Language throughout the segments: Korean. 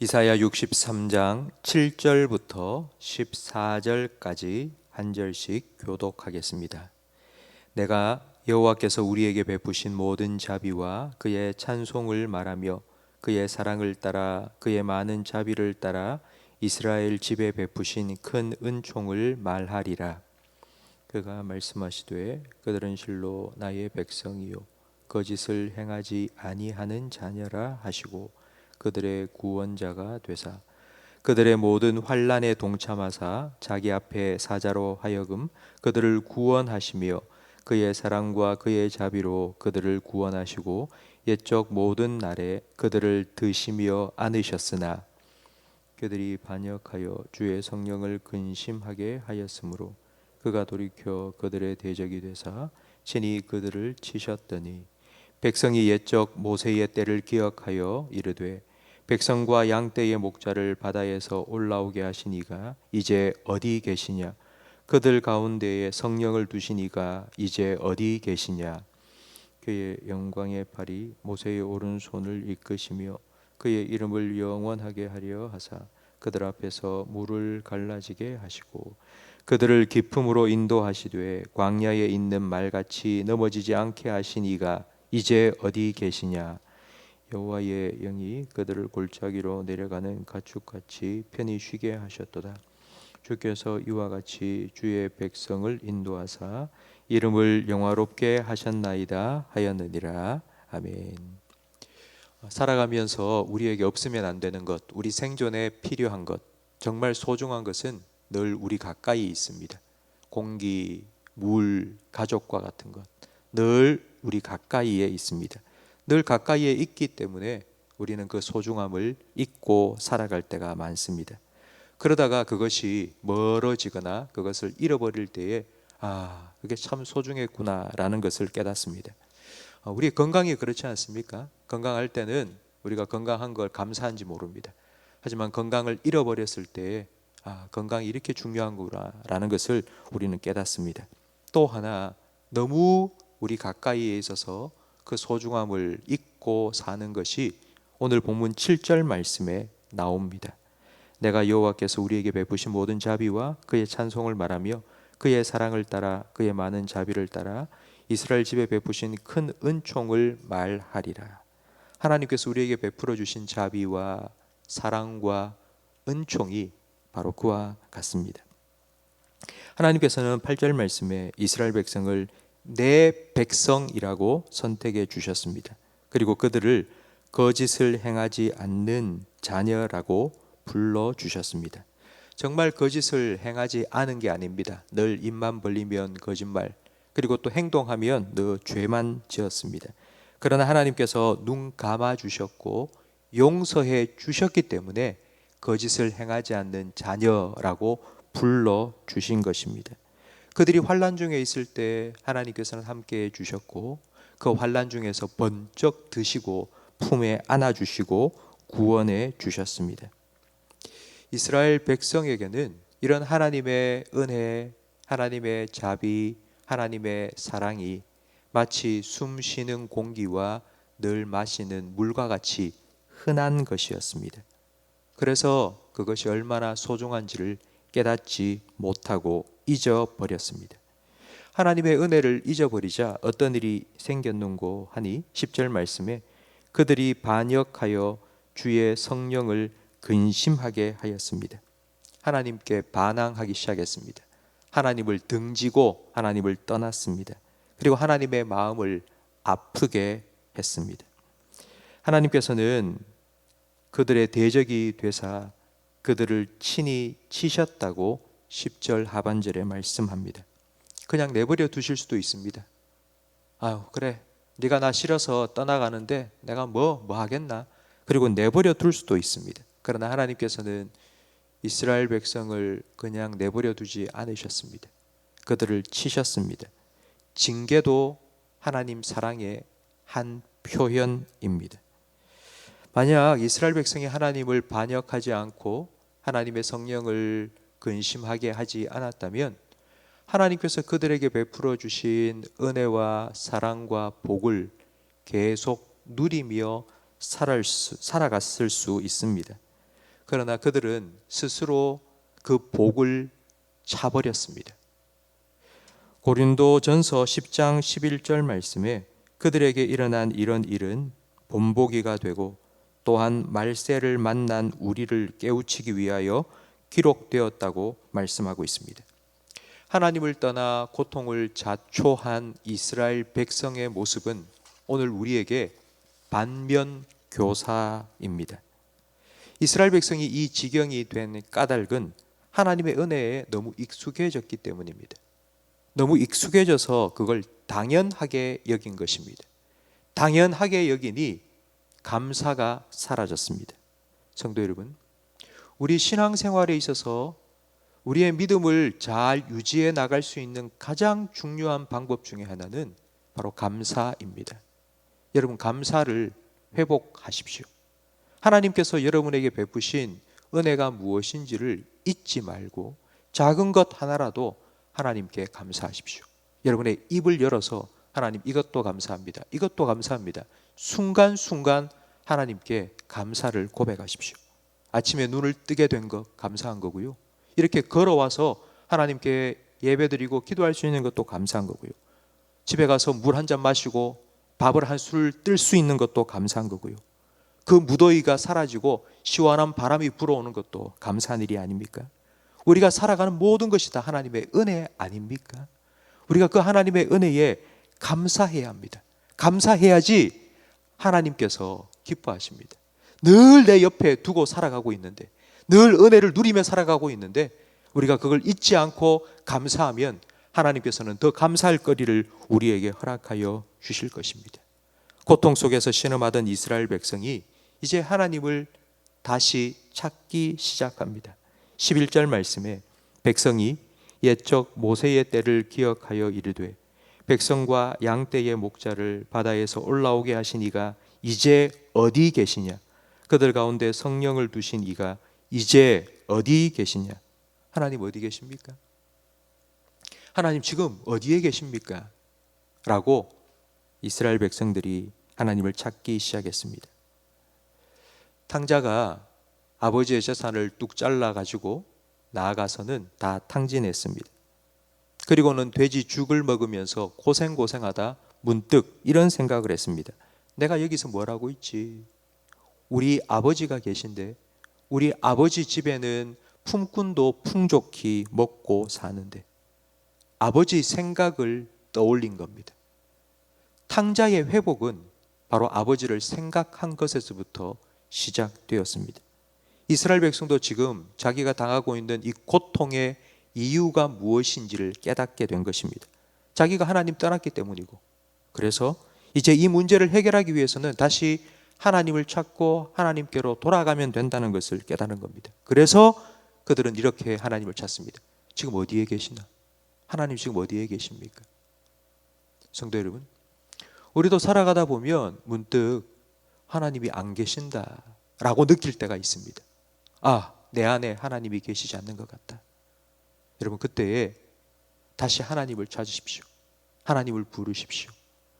이사야 63장 7절부터 14절까지 한 절씩 교독하겠습니다. 내가 여호와께서 우리에게 베푸신 모든 자비와 그의 찬송을 말하며 그의 사랑을 따라 그의 많은 자비를 따라 이스라엘 집에 베푸신 큰 은총을 말하리라. 그가 말씀하시되 그들은 실로 나의 백성이요 거짓을 행하지 아니하는 자녀라 하시고 그들의 구원자가 되사 그들의 모든 환란에 동참하사 자기 앞에 사자로 하여금 그들을 구원하시며 그의 사랑과 그의 자비로 그들을 구원하시고 옛적 모든 날에 그들을 드시며 안으셨으나 그들이 반역하여 주의 성령을 근심하게 하였으므로 그가 돌이켜 그들의 대적이 되사 친히 그들을 치셨더니 백성이 옛적 모세의 때를 기억하여 이르되 백성과 양떼의 목자를 바다에서 올라오게 하시니가 이제 어디 계시냐? 그들 가운데에 성령을 두시니가 이제 어디 계시냐? 그의 영광의 팔이 모세의 오른손을 이끄시며 그의 이름을 영원하게 하려 하사 그들 앞에서 물을 갈라지게 하시고 그들을 기품으로 인도하시되 광야에 있는 말같이 넘어지지 않게 하시니가 이제 어디 계시냐 여호와의 영이 그들을 골짜기로 내려가는 가축같이 편히 쉬게 하셨도다 주께서 이와 같이 주의 백성을 인도하사 이름을 영화롭게 하셨나이다 하였느니라 아멘. 살아가면서 우리에게 없으면 안 되는 것, 우리 생존에 필요한 것, 정말 소중한 것은 늘 우리 가까이 있습니다. 공기, 물, 가족과 같은 것, 늘 우리 가까이에 있습니다. 늘 가까이에 있기 때문에 우리는 그 소중함을 잊고 살아갈 때가 많습니다. 그러다가 그것이 멀어지거나 그것을 잃어버릴 때에 아, 그게 참 소중했구나라는 것을 깨닫습니다. 어, 우리 건강이 그렇지 않습니까? 건강할 때는 우리가 건강한 걸 감사한지 모릅니다. 하지만 건강을 잃어버렸을 때 아, 건강이 이렇게 중요한구나라는 것을 우리는 깨닫습니다. 또 하나 너무 우리 가까이에 있어서 그 소중함을 잊고 사는 것이 오늘 본문 7절 말씀에 나옵니다. 내가 여호와께서 우리에게 베푸신 모든 자비와 그의 찬송을 말하며 그의 사랑을 따라 그의 많은 자비를 따라 이스라엘 집에 베푸신 큰 은총을 말하리라. 하나님께서 우리에게 베풀어 주신 자비와 사랑과 은총이 바로 그와 같습니다. 하나님께서는 8절 말씀에 이스라엘 백성을 내 백성이라고 선택해 주셨습니다. 그리고 그들을 거짓을 행하지 않는 자녀라고 불러 주셨습니다. 정말 거짓을 행하지 않은 게 아닙니다. 늘 입만 벌리면 거짓말, 그리고 또 행동하면 늘 죄만 지었습니다. 그러나 하나님께서 눈 감아 주셨고 용서해 주셨기 때문에 거짓을 행하지 않는 자녀라고 불러 주신 것입니다. 그들이 환란 중에 있을 때 하나님께서는 함께 해 주셨고 그 환란 중에서 번쩍 드시고 품에 안아 주시고 구원해 주셨습니다. 이스라엘 백성에게는 이런 하나님의 은혜, 하나님의 자비, 하나님의 사랑이 마치 숨 쉬는 공기와 늘 마시는 물과 같이 흔한 것이었습니다. 그래서 그것이 얼마나 소중한지를 깨닫지 못하고 잊어버렸습니다. 하나님의 은혜를 잊어버리자 어떤 일이 생겼는고 하니 10절 말씀에 그들이 반역하여 주의 성령을 근심하게 하였습니다. 하나님께 반항하기 시작했습니다. 하나님을 등지고 하나님을 떠났습니다. 그리고 하나님의 마음을 아프게 했습니다. 하나님께서는 그들의 대적이 되사 그들을 친히 치셨다고 10절 하반절에 말씀합니다. 그냥 내버려 두실 수도 있습니다. 아유, 그래. 네가 나 싫어서 떠나가는데 내가 뭐, 뭐 하겠나? 그리고 내버려 둘 수도 있습니다. 그러나 하나님께서는 이스라엘 백성을 그냥 내버려 두지 않으셨습니다. 그들을 치셨습니다. 징계도 하나님 사랑의 한 표현입니다. 만약 이스라엘 백성이 하나님을 반역하지 않고 하나님의 성령을 근심하게 하지 않았다면 하나님께서 그들에게 베풀어 주신 은혜와 사랑과 복을 계속 누리며 살아갔을 수 있습니다. 그러나 그들은 스스로 그 복을 차버렸습니다. 고린도 전서 10장 11절 말씀에 그들에게 일어난 이런 일은 본보기가 되고 또한 말세를 만난 우리를 깨우치기 위하여 기록되었다고 말씀하고 있습니다. 하나님을 떠나 고통을 자초한 이스라엘 백성의 모습은 오늘 우리에게 반면 교사입니다. 이스라엘 백성이 이 지경이 된 까닭은 하나님의 은혜에 너무 익숙해졌기 때문입니다. 너무 익숙해져서 그걸 당연하게 여긴 것입니다. 당연하게 여기니 감사가 사라졌습니다. 성도 여러분, 우리 신앙생활에 있어서 우리의 믿음을 잘 유지해 나갈 수 있는 가장 중요한 방법 중에 하나는 바로 감사입니다. 여러분 감사를 회복하십시오. 하나님께서 여러분에게 베푸신 은혜가 무엇인지를 잊지 말고 작은 것 하나라도 하나님께 감사하십시오. 여러분의 입을 열어서 하나님 이것도 감사합니다. 이것도 감사합니다. 순간순간 하나님께 감사를 고백하십시오. 아침에 눈을 뜨게 된 것 감사한 거고요. 이렇게 걸어와서 하나님께 예배드리고 기도할 수 있는 것도 감사한 거고요. 집에 가서 물 한 잔 마시고 밥을 한 술 뜰 수 있는 것도 감사한 거고요. 그 무더위가 사라지고 시원한 바람이 불어오는 것도 감사한 일이 아닙니까? 우리가 살아가는 모든 것이 다 하나님의 은혜 아닙니까? 우리가 그 하나님의 은혜에 감사해야 합니다. 감사해야지 하나님께서 기뻐하십니다. 늘 내 옆에 두고 살아가고 있는데, 늘 은혜를 누리며 살아가고 있는데, 우리가 그걸 잊지 않고 감사하면 하나님께서는 더 감사할 거리를 우리에게 허락하여 주실 것입니다. 고통 속에서 신음하던 이스라엘 백성이 이제 하나님을 다시 찾기 시작합니다. 11절 말씀에 백성이 옛적 모세의 때를 기억하여 이르되 백성과 양떼의 목자를 바다에서 올라오게 하신 이가 이제 어디 계시냐 그들 가운데 성령을 두신 이가 이제 어디 계시냐 하나님 어디 계십니까? 하나님 지금 어디에 계십니까? 라고 이스라엘 백성들이 하나님을 찾기 시작했습니다. 탕자가 아버지의 재산을 뚝 잘라 가지고 나아가서는 다 탕진했습니다. 그리고는 돼지 죽을 먹으면서 고생고생하다 문득 이런 생각을 했습니다. 내가 여기서 뭘 하고 있지? 우리 아버지가 계신데 우리 아버지 집에는 품꾼도 풍족히 먹고 사는데 아버지 생각을 떠올린 겁니다. 탕자의 회복은 바로 아버지를 생각한 것에서부터 시작되었습니다. 이스라엘 백성도 지금 자기가 당하고 있는 이 고통의 이유가 무엇인지를 깨닫게 된 것입니다. 자기가 하나님 떠났기 때문이고 그래서 이제 이 문제를 해결하기 위해서는 다시 하나님을 찾고 하나님께로 돌아가면 된다는 것을 깨닫는 겁니다. 그래서 그들은 이렇게 하나님을 찾습니다. 지금 어디에 계시나? 하나님 지금 어디에 계십니까? 성도 여러분, 우리도 살아가다 보면 문득 하나님이 안 계신다 라고 느낄 때가 있습니다. 아, 내 안에 하나님이 계시지 않는 것 같다. 여러분, 그때에 다시 하나님을 찾으십시오. 하나님을 부르십시오.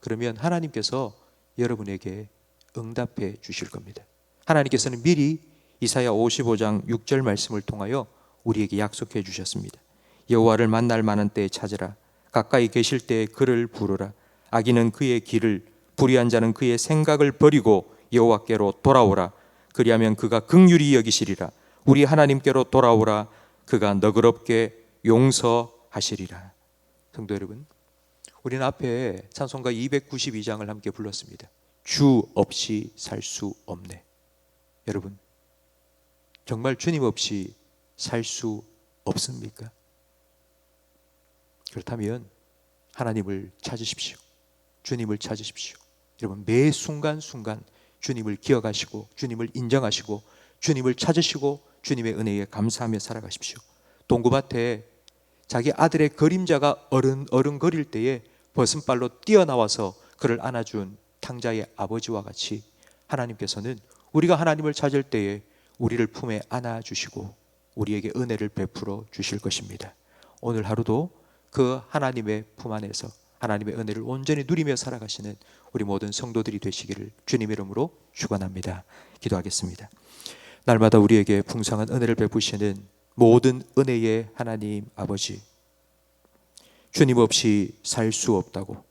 그러면 하나님께서 여러분에게 응답해 주실 겁니다. 하나님께서는 미리 이사야 55장 6절 말씀을 통하여 우리에게 약속해 주셨습니다. 여호와를 만날 만한 때에 찾으라. 가까이 계실 때에 그를 부르라. 악인은 그의 길을 불의한 자는 그의 생각을 버리고 여호와께로 돌아오라. 그리하면 그가 극률이 여기시리라. 우리 하나님께로 돌아오라. 그가 너그럽게 용서하시리라. 성도 여러분, 우리는 앞에 찬송가 292장을 함께 불렀습니다. 주 없이 살 수 없네. 여러분, 정말 주님 없이 살 수 없습니까? 그렇다면 하나님을 찾으십시오. 주님을 찾으십시오. 여러분, 매 순간순간 주님을 기억하시고 주님을 인정하시고 주님을 찾으시고 주님의 은혜에 감사하며 살아가십시오. 동구밭에 자기 아들의 그림자가 어른 어른거릴 때에 벗은발로 뛰어나와서 그를 안아준 탕자의 아버지와 같이 하나님께서는 우리가 하나님을 찾을 때에 우리를 품에 안아 주시고 우리에게 은혜를 베풀어 주실 것입니다. 오늘 하루도 그 하나님의 품 안에서 하나님의 은혜를 온전히 누리며 살아가시는 우리 모든 성도들이 되시기를 주님의 이름으로 축원합니다. 기도하겠습니다. 날마다 우리에게 풍성한 은혜를 베푸시는 모든 은혜의 하나님 아버지. 주님 없이 살 수 없다고.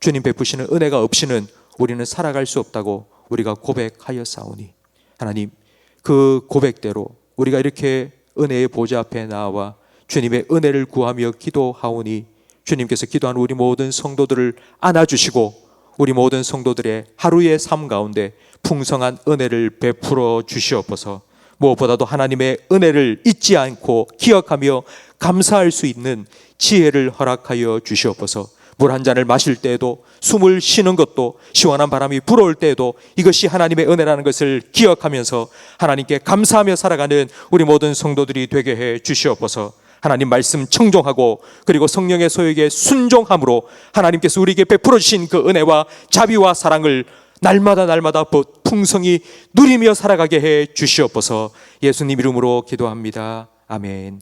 주님 베푸시는 은혜가 없이는 우리는 살아갈 수 없다고 우리가 고백하여 싸우니. 하나님 그 고백대로 우리가 이렇게 은혜의 보좌 앞에 나와 주님의 은혜를 구하며 기도하오니 주님께서 기도하는 우리 모든 성도들을 안아주시고 우리 모든 성도들의 하루의 삶 가운데 풍성한 은혜를 베풀어 주시옵소서. 무엇보다도 하나님의 은혜를 잊지 않고 기억하며 감사할 수 있는 지혜를 허락하여 주시옵소서 물 한 잔을 마실 때에도 숨을 쉬는 것도 시원한 바람이 불어올 때에도 이것이 하나님의 은혜라는 것을 기억하면서 하나님께 감사하며 살아가는 우리 모든 성도들이 되게 해 주시옵소서 하나님 말씀 청종하고 그리고 성령의 소욕에 순종함으로 하나님께서 우리에게 베풀어 주신 그 은혜와 자비와 사랑을 날마다 날마다 풍성히 누리며 살아가게 해 주시옵소서 예수님 이름으로 기도합니다. 아멘.